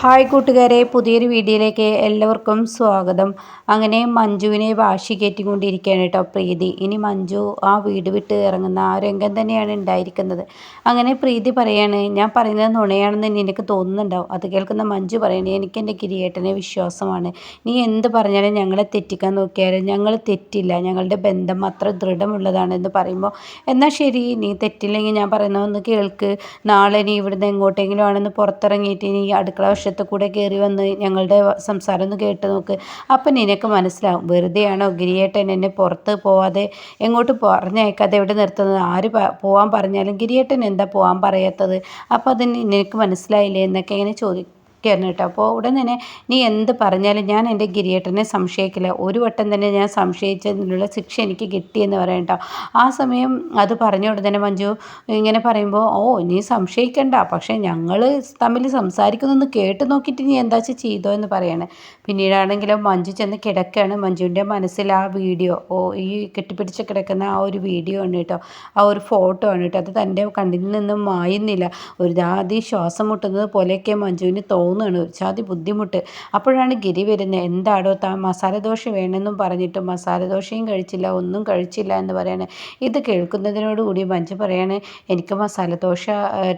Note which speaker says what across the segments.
Speaker 1: Hi കൂട്ടുകാരെ പുതിയൊരു വീഡിയോയിലേക്ക് എല്ലാവർക്കും സ്വാഗതം. അങ്ങനെ മഞ്ജുവിനെ വാശി കയറ്റിക്കൊണ്ടിരിക്കുകയാണ് കേട്ടോ പ്രീതി. ഇനി മഞ്ജു ആ വീട് വിട്ട് ഇറങ്ങുന്ന ആ രംഗം തന്നെയാണ് ഉണ്ടായിരിക്കുന്നത്. അങ്ങനെ പ്രീതി പറയാണ് ഞാൻ പറയുന്നത് നുണയാണെന്ന് നിനക്ക് തോന്നുന്നുണ്ടാവും അത് കേൾക്കുന്ന മഞ്ജു പറയണേ എനിക്ക് എന്റെ കിരിയേട്ടനെ വിശ്വാസമാണ്. നീ എന്ത് പറഞ്ഞാലും ഞങ്ങളെ തെറ്റിക്കാൻ നോക്കിയാലും ഞങ്ങൾ തെറ്റില്ല. ഞങ്ങളുടെ ബന്ധം അത്ര ദൃഢമുള്ളതാണെന്ന് പറയുമ്പോൾ എന്നാൽ ശരി നീ തെറ്റില്ലെങ്കിൽ ഞാൻ പറയുന്നതൊന്ന് കേൾക്ക്. നാളെ നീ ഇവിടുന്ന് എങ്ങോട്ടെങ്കിലും ആണെന്ന് പുറത്തിറങ്ങിയിട്ട് നീ അടുക്കള വശത്ത് കൂടെ കയറി വന്ന് ഞങ്ങളുടെ സംസാരം ഒന്ന് കേട്ട് നോക്ക്. അപ്പം നിനക്ക് മനസ്സിലാവും വെറുതെയാണോ ഗിരിയേട്ടൻ എന്നെ പുറത്ത് പോവാതെ എങ്ങോട്ട് പറഞ്ഞേക്കാതെ എവിടെ നിർത്തുന്നത്? ആര് പോവാൻ പറഞ്ഞാലും ഗിരിയേട്ടൻ എന്താ പോവാൻ പറയാത്തത്? അപ്പോൾ അത് നിനക്ക് മനസ്സിലായില്ലേ എന്നൊക്കെ ഇങ്ങനെ ചോദിക്കും ഒക്കെയായിരുന്നു കേട്ടോ. അപ്പോൾ ഉടൻ തന്നെ നീ എന്ത് പറഞ്ഞാലും ഞാൻ എന്റെ ഗിരിയേട്ടനെ സംശയിക്കില്ല. ഒരു വട്ടം തന്നെ ഞാൻ സംശയിച്ചതിനുള്ള ശിക്ഷ എനിക്ക് കിട്ടിയെന്ന് പറയാം കേട്ടോ. ആ സമയം അത് പറഞ്ഞ ഉടനെ മഞ്ജു ഇങ്ങനെ പറയുമ്പോൾ ഓ നീ സംശയിക്കണ്ട. പക്ഷേ ഞങ്ങൾ തമ്മിൽ സംസാരിക്കുന്നൊന്ന് കേട്ട് നോക്കിയിട്ട് നീ എന്താ ചെയ്തോ എന്ന് പറയാണ്. പിന്നീടാണെങ്കിലും മഞ്ജു ചെന്ന് കിടക്കുകയാണ് മഞ്ജുവിന്റെ മനസ്സിൽ ആ വീഡിയോ. ഓ ഈ കെട്ടിപ്പിടിച്ച് കിടക്കുന്ന ആ ഒരു വീഡിയോ ആണ് കേട്ടോ. ആ ഒരു ഫോട്ടോ ആണ് കേട്ടോ. അത് തന്റെ കണ്ണിൽ നിന്നും മായുന്നില്ല. ഒരു ജാതി ശ്വാസം മുട്ടുന്നത് പോലെയൊക്കെ മഞ്ജുവിന് തോന്നുന്നു തോന്നുകയാണ്. ഒരു ചാതി ബുദ്ധിമുട്ട്. അപ്പോഴാണ് ഗിരി വരുന്നത്. എന്താടോ താൻ മസാലദോശ വേണമെന്നും പറഞ്ഞിട്ട് മസാലദോശയും കഴിച്ചില്ല ഒന്നും കഴിച്ചില്ല എന്ന് പറയാണ്. ഇത് കേൾക്കുന്നതിനോടുകൂടി മഞ്ജു പറയാണ് എനിക്ക് മസാലദോശ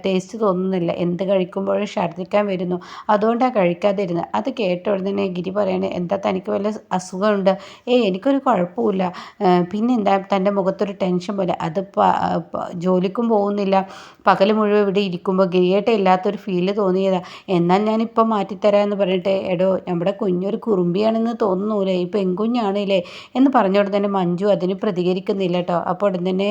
Speaker 1: ടേസ്റ്റ് തോന്നുന്നില്ല. എന്ത് കഴിക്കുമ്പോഴും ഛർദ്ദിക്കാൻ വരുന്നു. അതുകൊണ്ടാണ് കഴിക്കാതിരുന്നത്. അത് കേട്ട ഉടനെ ഗിരി പറയാണ് എന്താ തനിക്ക് വല്ല അസുഖമുണ്ട്? ഏയ് എനിക്കൊരു കുഴപ്പമില്ല പിന്നെന്താ? തന്റെ മുഖത്തൊരു ടെൻഷൻ പോലെ. അത് ജോലിക്കും പോകുന്നില്ല. പകൽ മുഴുവൻ ഇവിടെ ഇരിക്കുമ്പോൾ ഗിരിയേട്ട ഇല്ലാത്തൊരു ഫീൽ തോന്നിയതാണ് എന്നാൽ ഞാൻ ഞാനിപ്പം മാറ്റിത്തരാമെന്ന് പറഞ്ഞിട്ട് എടോ നമ്മുടെ കുഞ്ഞൊരു കുറുമ്പിയാണെന്ന് തോന്നുന്നൂലേ ഈ പെൺകുഞ്ഞാണല്ലേ? എന്ന് പറഞ്ഞോട് തന്നെ മഞ്ജു അതിന് പ്രതികരിക്കുന്നില്ല കേട്ടോ അപ്പോൾ ഉടൻ തന്നെ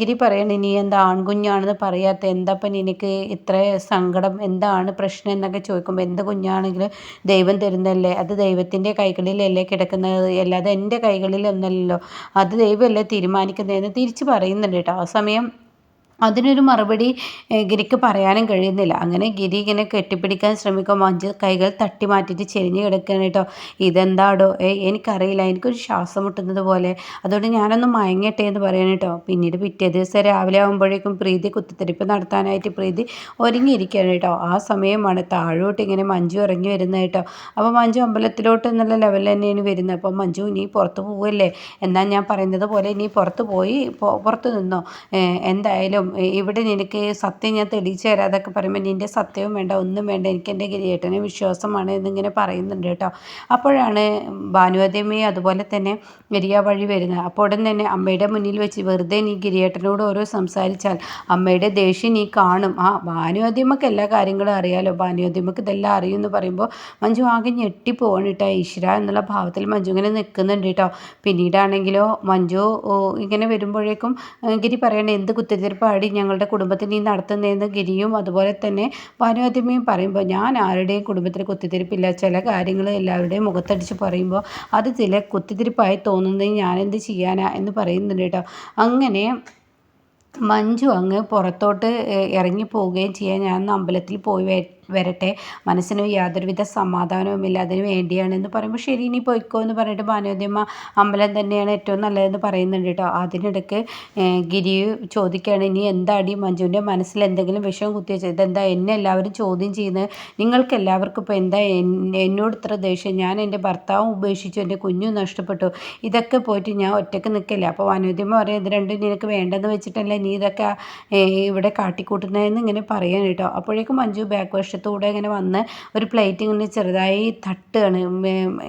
Speaker 1: ഗിരി പറയണ ഇനി എന്താ ആൺകുഞ്ഞാണെന്ന് പറയാത്ത? എന്താപ്പം നിനക്ക് ഇത്ര സങ്കടം? എന്താണ് പ്രശ്നം? എന്നൊക്കെ ചോദിക്കുമ്പോൾ എന്ത് കുഞ്ഞാണെങ്കിലും ദൈവം തരുന്നല്ലേ അത് ദൈവത്തിന്റെ കൈകളിലല്ലേ കിടക്കുന്നത്? അല്ലാതെ എന്റെ കൈകളിലൊന്നല്ലല്ലോ. അത് ദൈവമല്ലേ തീരുമാനിക്കുന്നതെന്ന് തിരിച്ച് പറയുന്നുണ്ട് കേട്ടോ ആ സമയം അതിനൊരു മറുപടി ഗിരിക്ക് പറയാനും കഴിയുന്നില്ല. അങ്ങനെ ഗിരി ഇങ്ങനെ കെട്ടിപ്പിടിക്കാൻ ശ്രമിക്കും മഞ്ജു കൈകൾ തട്ടി മാറ്റിയിട്ട് ചെരിഞ്ഞ് കിടക്കുകയാണ് കേട്ടോ. ഇതെന്താടോ? ഏ എനിക്കറിയില്ല. എനിക്കൊരു ശ്വാസം മുട്ടുന്നത് പോലെ. അതുകൊണ്ട് ഞാനൊന്ന് മയങ്ങട്ടെ എന്ന് പറയണം കേട്ടോ. പിന്നീട് പിറ്റേ ദിവസം രാവിലെ ആകുമ്പോഴേക്കും പ്രീതി കുത്തിത്തിരിപ്പ് നടത്താനായിട്ട് പ്രീതി ഒരുങ്ങിയിരിക്കുകയാണ് കേട്ടോ. ആ സമയമാണ് താഴോട്ട് ഇങ്ങനെ മഞ്ജു ഇറങ്ങി വരുന്നത് കേട്ടോ. അപ്പോൾ മഞ്ജു അമ്പലത്തിലോട്ട് എന്നുള്ള ലെവലിൽ തന്നെയാണ് വരുന്നത്. അപ്പോൾ മഞ്ജു നീ പുറത്ത് പോവല്ലേ? എന്നാൽ ഞാൻ പറയുന്നത് പോലെ നീ പുറത്ത് പോയി പുറത്ത് നിന്നോ? എന്തായാലും ഇവിടെ നിനക്ക് സത്യം ഞാൻ തെളിയിച്ചു തരാം. അതൊക്കെ പറയുമ്പോൾ നിന്റെ സത്യവും വേണ്ട ഒന്നും വേണ്ട. എനിക്ക് എന്റെ ഗിരിയേട്ടനെ വിശ്വാസമാണ് എന്നിങ്ങനെ പറയുന്നുണ്ട് കേട്ടോ. അപ്പോഴാണ് ഭാനുവദേമി അതുപോലെ തന്നെ ഗിരിയ വഴി വരുന്നത്. അപ്പോൾ ഉടൻ തന്നെ അമ്മയുടെ മുന്നിൽ വെച്ച് വെറുതെ നീ ഗിരിയേട്ടനോട് ഓരോ സംസാരിച്ചാൽ അമ്മയുടെ ദേഷ്യം നീ കാണും. ആ ഭാനുവദ്യമക്ക് എല്ലാ കാര്യങ്ങളും അറിയാലോ. ഭാനുവദ്യമക്ക് ഇതെല്ലാം അറിയുമെന്ന് പറയുമ്പോൾ മഞ്ജു ആകെ ഞെട്ടിപ്പോവാണ് കേട്ടോ. ഈശ്വര എന്നുള്ള ഭാവത്തിൽ മഞ്ജു ഇങ്ങനെ നിൽക്കുന്നുണ്ട് കേട്ടോ. പിന്നീടാണെങ്കിലോ മഞ്ജു ഇങ്ങനെ വരുമ്പോഴേക്കും ഗിരി പറയണ എന്ത് കുത്തിത്തിരിപ്പാണ് പാടി ഞങ്ങളുടെ കുടുംബത്തിൽ നീ നടത്തുന്നതെന്ന് ഗിരിയും അതുപോലെ തന്നെ ഭാനുവാദ്യമയും പറയുമ്പോൾ ഞാൻ ആരുടെയും കുടുംബത്തിൽ കുത്തിത്തിരിപ്പില്ല. ചില കാര്യങ്ങൾ എല്ലാവരുടെയും മുഖത്തടിച്ച് പറയുമ്പോൾ അത് ചില കുത്തിത്തിരിപ്പായി തോന്നുന്നത് ഞാനെന്ത് ചെയ്യാനാ? എന്ന് പറയുന്നുണ്ട് കേട്ടോ. അങ്ങനെ മഞ്ജു അങ്ങ് പുറത്തോട്ട് ഇറങ്ങി പോവുകയും ചെയ്യാൻ ഞാൻ അമ്പലത്തിൽ പോയി വരട്ടെ. മനസ്സിന് യാതൊരുവിധ സമാധാനവുമില്ല. അതിന് വേണ്ടിയാണെന്ന് പറയുമ്പോൾ ശരി ഇനി പോയിക്കോ എന്ന് പറഞ്ഞിട്ട് ഭാനുവതിയമ്മ അമ്പലം തന്നെയാണ് ഏറ്റവും നല്ലതെന്ന് പറയുന്നുണ്ട് കേട്ടോ. അതിനിടയ്ക്ക് ഗിരി ചോദിക്കുകയാണ് ഇനി എന്താടി മഞ്ജുവിന്റെ മനസ്സിൽ എന്തെങ്കിലും വിഷം കുത്തിവെച്ചത്? ഇതെന്താ എന്നെ എല്ലാവരും ചോദ്യം ചെയ്യുന്നത്? നിങ്ങൾക്ക് എല്ലാവർക്കും ഇപ്പോൾ എന്താ എന്നോട് ഇത്ര ദേഷ്യം? ഞാൻ എന്റെ ഭർത്താവും ഉപേക്ഷിച്ചു എന്റെ കുഞ്ഞും നഷ്ടപ്പെട്ടു. ഇതൊക്കെ പോയിട്ട് ഞാൻ ഒറ്റയ്ക്ക് നിൽക്കില്ല. അപ്പോൾ അനുദ്യമ പറയും ഇത് രണ്ടും നിനക്ക് വേണ്ടെന്ന് വെച്ചിട്ടല്ലേ നീ ഇതൊക്കെ ഇവിടെ കാട്ടിക്കൂട്ടുന്നതെന്ന് ഇങ്ങനെ പറയാൻ കേട്ടോ. അപ്പോഴേക്കും മഞ്ജു ബാക്ക് വശത്തൂടെ ഇങ്ങനെ വന്ന് ഒരു പ്ലേറ്റ് ഇങ്ങനെ ചെറുതായി തട്ടുകയാണ്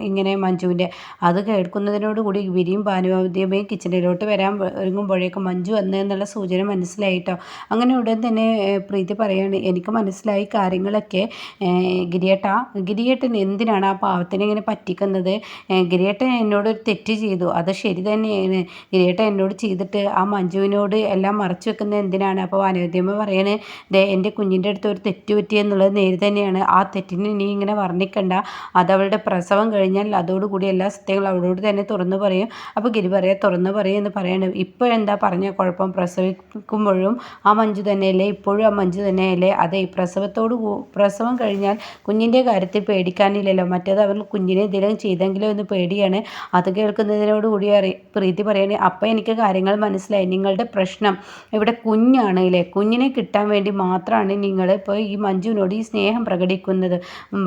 Speaker 1: ഇങ്ങനെ മഞ്ജുവിന്റെ. അത് കേൾക്കുന്നതിനോട് കൂടി വിരിയും ഭാനുവദ്യമയും കിച്ചണിലോട്ട് വരാൻ ഒരുങ്ങുമ്പോഴേക്കും മഞ്ജു വന്ന് എന്നുള്ള സൂചന മനസ്സിലായിട്ടോ അങ്ങനെ ഉടൻ തന്നെ പ്രീതി പറയാണ് എനിക്ക് മനസ്സിലായി കാര്യങ്ങളൊക്കെ ഗിരിയേട്ട. ഗിരിയേട്ടൻ എന്തിനാണ് ആ പാവത്തിനെ ഇങ്ങനെ പറ്റിക്കുന്നത്? ഗിരിയേട്ടൻ എന്നോട് ഒരു തെറ്റ് ചെയ്തു. അത് ശരി തന്നെയാണ്. ഗിരിയേട്ടൻ എന്നോട് ചെയ്തിട്ട് ആ മഞ്ജുവിനോട് എല്ലാം മറച്ചു വെക്കുന്നത് എന്തിനാണ്? അപ്പോൾ വാനോദ്യമ പറയണേ എന്റെ കുഞ്ഞിന്റെ അടുത്ത് ഒരു തെറ്റ് പറ്റിയെന്നുള്ളത് നേര് തന്നെയാണ്. ആ തെറ്റിന് നീ ഇങ്ങനെ വർണിക്കണ്ട. അതവളുടെ പ്രസവം കഴിഞ്ഞാൽ അതോടുകൂടി എല്ലാ സത്യങ്ങളും അവളോട് തന്നെ തുറന്നു പറയും. അപ്പോൾ ഗിരി പറയാം തുറന്നു പറയും എന്ന് പറയണം. ഇപ്പോഴെന്താ പറഞ്ഞ കുഴപ്പം? പ്രസവിക്കുമ്പോഴും ആ മഞ്ജു തന്നെയല്ലേ? ഇപ്പോഴും ആ മഞ്ജു തന്നെയല്ലേ? അതെ പ്രസവത്തോട് പ്രസവം കഴിഞ്ഞാൽ കുഞ്ഞിന്റെ കാര്യത്തിൽ പേടിക്കാനില്ലല്ലോ. മറ്റേത് അവർ കുഞ്ഞിനെ എന്തെങ്കിലും ചെയ്തെങ്കിലോ എന്ന് പേടിയാണ്. അത് കേൾക്കുന്നതിനോട് കൂടി അറി പ്രീതി പറയണേ അപ്പം എനിക്ക് കാര്യങ്ങൾ മനസ്സിലായി. നിങ്ങളുടെ പ്രശ്നം ഇവിടെ കുഞ്ഞാണ് അല്ലേ കുഞ്ഞിനെ കിട്ടാൻ വേണ്ടി മാത്രമാണ് നിങ്ങൾ ഇപ്പോൾ ഈ മഞ്ജുവിനോട് ഈ സ്നേഹം പ്രകടിക്കുന്നത്.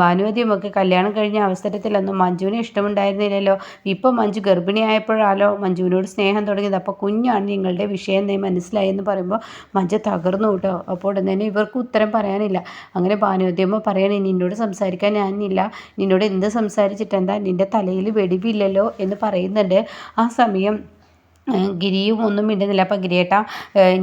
Speaker 1: ഭാനുവതിയുമൊക്കെ കല്യാണം കഴിഞ്ഞ അവസരത്തിലൊന്നും മഞ്ജുവിനെ ഇഷ്ടമുണ്ടായിരുന്നില്ലല്ലോ. ഇപ്പം മഞ്ജു ഗർഭിണിയായപ്പോഴാലോ മഞ്ജുവിനോട് സ്നേഹം തുടങ്ങിയത്. അപ്പോൾ കുഞ്ഞാണ് നിങ്ങളുടെ വിഷയം നീ മനസ്സിലായി എന്ന് പറയുമ്പോൾ മഞ്ജു തകർന്നു കേട്ടോ. അപ്പോൾ ഉടനെ തന്നെ ഇവർക്ക് ഉത്തരം പറയാനില്ല. അങ്ങനെ ഭാനുവതിയമ്മ പറയണേ നിന്നോട് സംസാരിക്കാൻ ഞാനില്ല. നിന്നോട് എന്ത് സംസാരിച്ചിട്ടെന്താ? നിന്റെ തലയിൽ വെടിവില്ലല്ലോ എന്ന് പറയുന്നുണ്ട്. ആ സമയം ഗിരിയും ഒന്നും മിണ്ടുന്നില്ല. അപ്പം ഗിരിയേട്ട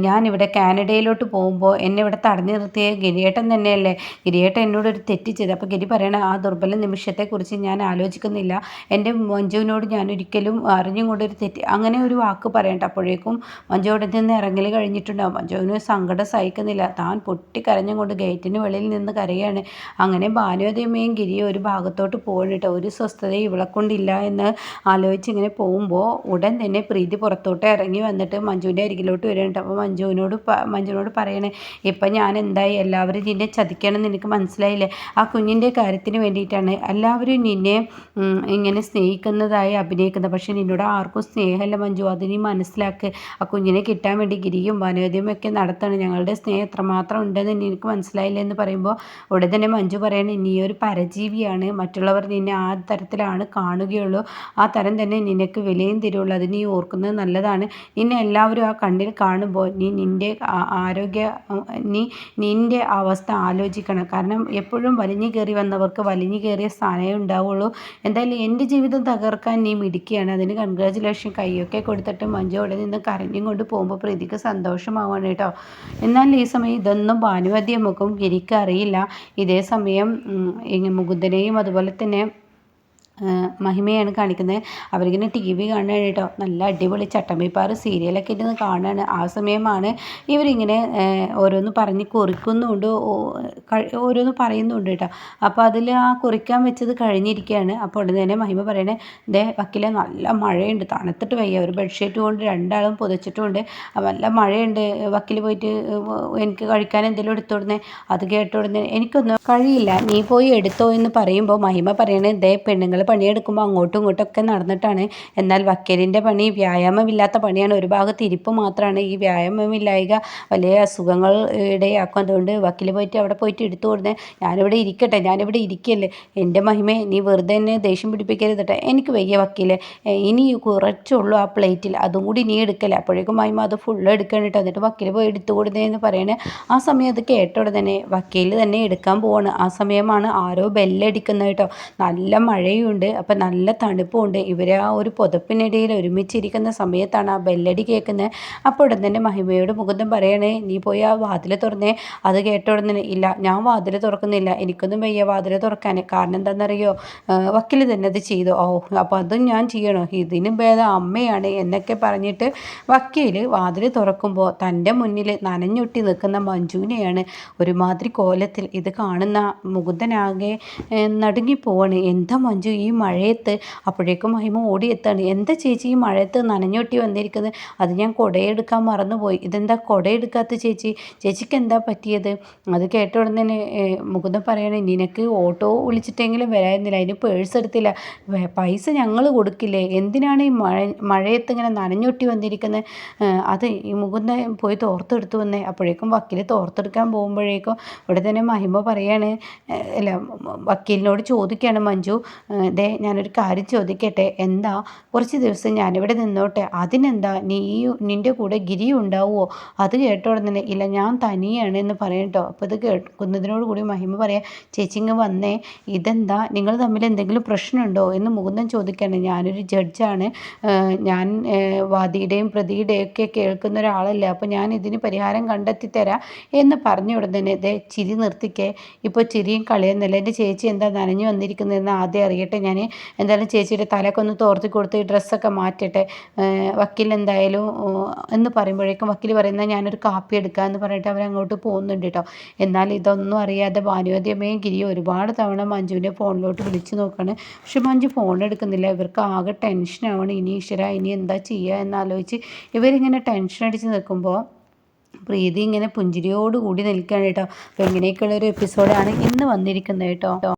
Speaker 1: ഞാനിവിടെ കാനഡയിലോട്ട് പോകുമ്പോൾ എന്നെ ഇവിടെ തടഞ്ഞു നിർത്തിയ ഗിരിയേട്ടൻ തന്നെയല്ലേ? ഗിരിയേട്ടൻ എന്നോട് ഒരു തെറ്റ് ചെയ്ത്. അപ്പോൾ ഗിരി പറയണ ആ ദുർബല നിമിഷത്തെക്കുറിച്ച് ഞാൻ ആലോചിക്കുന്നില്ല. എന്റെ മഞ്ജുവിനോട് ഞാൻ ഒരിക്കലും അറിഞ്ഞും കൊണ്ടൊരു തെറ്റ് അങ്ങനെ ഒരു വാക്ക് പറയണ്ട. അപ്പോഴേക്കും മഞ്ജു അവിടെ നിന്ന് ഇറങ്ങൽ കഴിഞ്ഞിട്ടുണ്ടാവും. മഞ്ജുവിന് സങ്കടം സഹിക്കുന്നില്ല. താൻ പൊട്ടിക്കരഞ്ഞും കൊണ്ട് ഗേറ്റിന് വെളിയിൽ നിന്ന് കരയാണ്. അങ്ങനെ ഭാനുവതയമ്മയും ഗിരിയും ഒരു ഭാഗത്തോട്ട് പോകണിട്ട് ഒരു സ്വസ്ഥതയും ഇവളെ കൊണ്ടില്ല എന്ന് ആലോചിച്ച് ഇങ്ങനെ പോകുമ്പോൾ ഉടൻ തന്നെ പ്രീതി പുറത്ത് പുറത്തോട്ട് ഇറങ്ങി വന്നിട്ട് മഞ്ജുവിന്റെ അരികിലോട്ട് വരുന്നുണ്ട് അപ്പോൾ മഞ്ജുവിനോട് മഞ്ജുവിനോട് പറയണേ ഇപ്പം ഞാൻ എന്തായി? എല്ലാവരും നിന്നെ ചതിക്കണം നിനക്ക് മനസ്സിലായില്ലേ? ആ കുഞ്ഞിന്റെ കാര്യത്തിന് വേണ്ടിയിട്ടാണ് എല്ലാവരും നിന്നെ ഇങ്ങനെ സ്നേഹിക്കുന്നതായി അഭിനയിക്കുന്നത്. പക്ഷേ നിന്നോട് ആർക്കും സ്നേഹമല്ല മഞ്ജു. അത് നീ മനസ്സിലാക്ക്. ആ കുഞ്ഞിനെ കിട്ടാൻ വേണ്ടി ഗിരിയും വനോദ്യം ഒക്കെ നടത്തണം. ഞങ്ങളുടെ സ്നേഹം എത്രമാത്രം ഉണ്ടെന്ന് എനിക്ക് മനസ്സിലായില്ല? എന്ന് പറയുമ്പോൾ ഉടനെ തന്നെ മഞ്ജു പറയണേ നീ ഒരു പരജീവിയാണ്. മറ്റുള്ളവർ നിന്നെ ആ തരത്തിലാണ് കാണുകയുള്ളൂ. ആ തരം തന്നെ നിനക്ക് വിലയും തരുള്ളൂ. അത് നീ ഓർക്കുന്നത് നല്ലതാണ്. നിന്നെ എല്ലാവരും ആ കണ്ണിൽ കാണുമ്പോൾ നീ നിന്റെ ആരോഗ്യ നീ നിന്റെ അവസ്ഥ ആലോചിക്കണം. കാരണം എപ്പോഴും വലിഞ്ഞു കയറി വന്നവർക്ക് വലിഞ്ഞു കയറിയ സ്ഥാനമേ ഉണ്ടാവുള്ളൂ. എന്തായാലും എന്റെ ജീവിതം തകർക്കാൻ നീ മിടിക്കുകയാണ് അതിന് കൺഗ്രാജുലേഷൻ കൈയൊക്കെ കൊടുത്തിട്ട് മഞ്ജു അവിടെ നിന്ന് കരഞ്ഞും കൊണ്ട് പോകുമ്പോൾ പ്രീതിക്ക് സന്തോഷമാവാണ് കേട്ടോ. എന്നാൽ ഈ സമയം ഇതൊന്നും ഭാനുവതി മുഖം ഗിരിക്ക് അറിയില്ല ഇതേ സമയം മുകുന്ദനെയും അതുപോലെ തന്നെ മഹിമയാണ് കാണിക്കുന്നത്. അവരിങ്ങനെ ടി വി കാണുകയാണ് കേട്ടോ നല്ല അടിപൊളി ചട്ടമ്പിപ്പാറ് സീരിയലൊക്കെ ഇരുന്ന് കാണുകയാണ് ആ സമയമാണ് ഇവരിങ്ങനെ ഓരോന്ന് പറഞ്ഞ് കുറിക്കുന്നുണ്ട്. ഓരോന്ന് പറയുന്നുണ്ട് കേട്ടോ. അപ്പോൾ അതിൽ ആ കുറിക്കാൻ വെച്ചത് കഴിഞ്ഞിരിക്കുകയാണ്. അപ്പോൾ ഉടനെ തന്നെ മഹിമ പറയണേ ദേ വക്കീലെ നല്ല മഴയുണ്ട്. തണുത്തിട്ട് വയ്യ. ഒരു ബെഡ്ഷീറ്റ് കൊണ്ട് രണ്ടാളും പുതച്ചിട്ടുമുണ്ട്. നല്ല മഴയുണ്ട്. വക്കിൽ പോയിട്ട് എനിക്ക് കഴിക്കാൻ എന്തെങ്കിലും എടുത്തോടുന്നേ അത് കേട്ടോടുന്നേ എനിക്കൊന്നും കഴിയില്ല. നീ പോയി എടുത്തോ എന്ന് പറയുമ്പോൾ മഹിമ പറയണേ ദേ പെണ്ണുങ്ങൾ പണിയെടുക്കുമ്പോൾ അങ്ങോട്ടും ഇങ്ങോട്ടും ഒക്കെ നടന്നിട്ടാണ്. എന്നാൽ വക്കീലിന്റെ പണി വ്യായാമമില്ലാത്ത പണിയാണ്. ഒരു ഭാഗത്ത് ഇരിപ്പ് മാത്രമാണ് ഈ വ്യായാമമില്ലായക വലിയ അസുഖങ്ങൾ ഇടയാക്കും. അതുകൊണ്ട് വക്കീൽ പോയിട്ട് അവിടെ പോയിട്ട് എടുത്തു കൊടുത്തേ. ഞാനിവിടെ ഇരിക്കട്ടെ. ഞാനിവിടെ ഇരിക്കല്ലേ. എന്റെ മഹിമ നീ വെറുതെ എന്നെ ദേഷ്യം പിടിപ്പിക്കരുത് പിടിപ്പിക്കരുതട്ടെ എനിക്ക് വയ്യ വക്കീലെ. ഇനി കുറച്ചുള്ളൂ ആ പ്ലേറ്റിൽ. അതും കൂടി നീ എടുക്കല്ലേ. അപ്പോഴേക്കും മഹിമ അത് ഫുള്ള് എടുക്കണം കേട്ടോ എന്നിട്ട് വക്കീൽ പോയി എടുത്തു കൊടുത്തതെന്ന് പറയണേ. ആ സമയം അത് കേട്ടോടെ തന്നെ വക്കീൽ തന്നെ എടുക്കാൻ പോവാണ്. ആ സമയമാണ് ആരോ ബെല്ലടിക്കുന്നത് കേട്ടോ നല്ല മഴയും ഉണ്ട്. അപ്പം നല്ല തണുപ്പുമുണ്ട് ഇവർ ആ ഒരു പുതപ്പിനിടയിൽ ഒരുമിച്ചിരിക്കുന്ന സമയത്താണ് ആ ബെല്ലടി കേൾക്കുന്നത് അപ്പോൾ ഉടൻ തന്നെ മഹിമയോട് മുകുന്ദൻ പറയണേ നീ പോയി ആ വാതിൽ തുറന്നേ. അത് കേട്ട ഉടനെ ഇല്ല ഞാൻ വാതിൽ തുറക്കുന്നില്ല. എനിക്കൊന്നും വയ്യ വാതിൽ തുറക്കാൻ കാരണം എന്താണെന്നറിയോ വക്കീൽ തന്നെ അത് ചെയ്തു. ഓ അപ്പോൾ അതും ഞാൻ ചെയ്യണോ? ഇതിനും ഭേദം അമ്മയാണ് എന്നൊക്കെ പറഞ്ഞിട്ട് വക്കീൽ വാതിൽ തുറക്കുമ്പോൾ തന്റെ മുന്നിൽ നനഞ്ഞൊട്ടി നിൽക്കുന്ന മഞ്ജുവിനെയാണ് ഒരുമാതിരി കോലത്തിൽ ഇത് കാണുന്ന മുകുന്ദനാകെ നടുങ്ങിപ്പോവാണ് എന്താ മഞ്ജു ഈ മഴയത്ത് അപ്പോഴേക്കും മഹിമ ഓടിയെത്താണ്. എന്താ ചേച്ചി ഈ മഴയത്ത് നനഞ്ഞൊട്ടി വന്നിരിക്കുന്നത്? അത് ഞാൻ കുടയെടുക്കാൻ മറന്നുപോയി. ഇതെന്താ കുടയെടുക്കാത്ത ചേച്ചി? ചേച്ചിക്ക് എന്താ പറ്റിയത്? അത് കേട്ട ഉടനെ തന്നെ മുകുന്ദൻ പറയണേ നിനക്ക് ഓട്ടോ വിളിച്ചിട്ടെങ്കിലും വരായിരുന്നില്ല. അതിന് പേഴ്സ് എടുത്തില്ല. പൈസ ഞങ്ങൾ കൊടുക്കില്ലേ? എന്തിനാണ് ഈ മഴ മഴയത്ത് ഇങ്ങനെ നനഞ്ഞൊട്ടി വന്നിരിക്കുന്നത്? അത് ഈ മുകുന്ദൻ പോയി തോർത്തെടുത്തു വന്നേ. അപ്പോഴേക്കും വക്കീൽ തോർത്തെടുക്കാൻ പോകുമ്പോഴേക്കും ഇവിടെ തന്നെ മഹിമ പറയാണ് അല്ല വക്കീലിനോട് ചോദിക്കുകയാണ് മഞ്ജു. ദേ ഞാനൊരു കാര്യം ചോദിക്കട്ടെ? എന്താ? കുറച്ച് ദിവസം ഞാനിവിടെ നിന്നോട്ടെ. അതിനെന്താ? നീ നിന്റെ കൂടെ ഗിരി ഉണ്ടാവുമോ അത് കേട്ടോടെ ഇല്ല ഞാൻ തനിയാണ് എന്ന് പറയട്ടോ അപ്പോൾ ഇത് കേൾക്കുന്നതിനോട് കൂടി മഹിമ പറയാം ചേച്ചിങ്ങ് വന്നേ. ഇതെന്താ? നിങ്ങൾ തമ്മിൽ എന്തെങ്കിലും പ്രശ്നമുണ്ടോ? എന്ന് മുകുന്ദൻ ചോദിക്കുകയാണ് ഞാനൊരു ജഡ്ജാണ്. ഞാൻ വാദിയുടെയും പ്രതിയുടെയും ഒക്കെ കേൾക്കുന്ന ഒരാളല്ലേ. അപ്പോൾ ഞാൻ ഇതിന് പരിഹാരം കണ്ടെത്തി തരാം എന്ന് പറഞ്ഞ ഉടനെ ദേ ചിരി നിർത്തിക്കേ. ഇപ്പോൾ ചിരിയും കളിയെന്നല്ല എന്റെ ചേച്ചി എന്താ നനഞ്ഞു വന്നിരിക്കുന്നതെന്ന് ആദ്യം അറിയട്ടെ. ഞാൻ എന്തായാലും ചേച്ചിയുടെ തലയൊക്കെ ഒന്ന് തോർത്തി കൊടുത്ത് ഡ്രസ്സൊക്കെ മാറ്റട്ടെ വക്കീൽ എന്തായാലും എന്ന് പറയുമ്പോഴേക്കും വക്കീൽ പറയുന്ന ഞാനൊരു കാപ്പി എടുക്കുക എന്ന് പറഞ്ഞിട്ട് അങ്ങോട്ട് പോകുന്നുണ്ട് കേട്ടോ എന്നാൽ ഇതൊന്നും അറിയാതെ ഭാനുവതിയമ്മയും ഗിരിയും ഒരുപാട് തവണ മഞ്ജുവിനെ ഫോണിലോട്ട് വിളിച്ചു നോക്കുകയാണ് പക്ഷെ മഞ്ജു ഫോൺ എടുക്കുന്നില്ല. ഇവർക്ക് ആകെ ടെൻഷനാവണം ഇനി ഈശ്വര ഇനി എന്താ ചെയ്യുക എന്നാലോചിച്ച് ഇവരിങ്ങനെ ടെൻഷൻ അടിച്ച് നിൽക്കുമ്പോൾ പ്രീതി ഇങ്ങനെ പുഞ്ചിരിയോട് കൂടി നിൽക്കുകയാണ് കേട്ടോ അപ്പോൾ ഇങ്ങനെയൊക്കെയുള്ളൊരു എപ്പിസോഡാണ് ഇന്ന് വന്നിരിക്കുന്നത് കേട്ടോ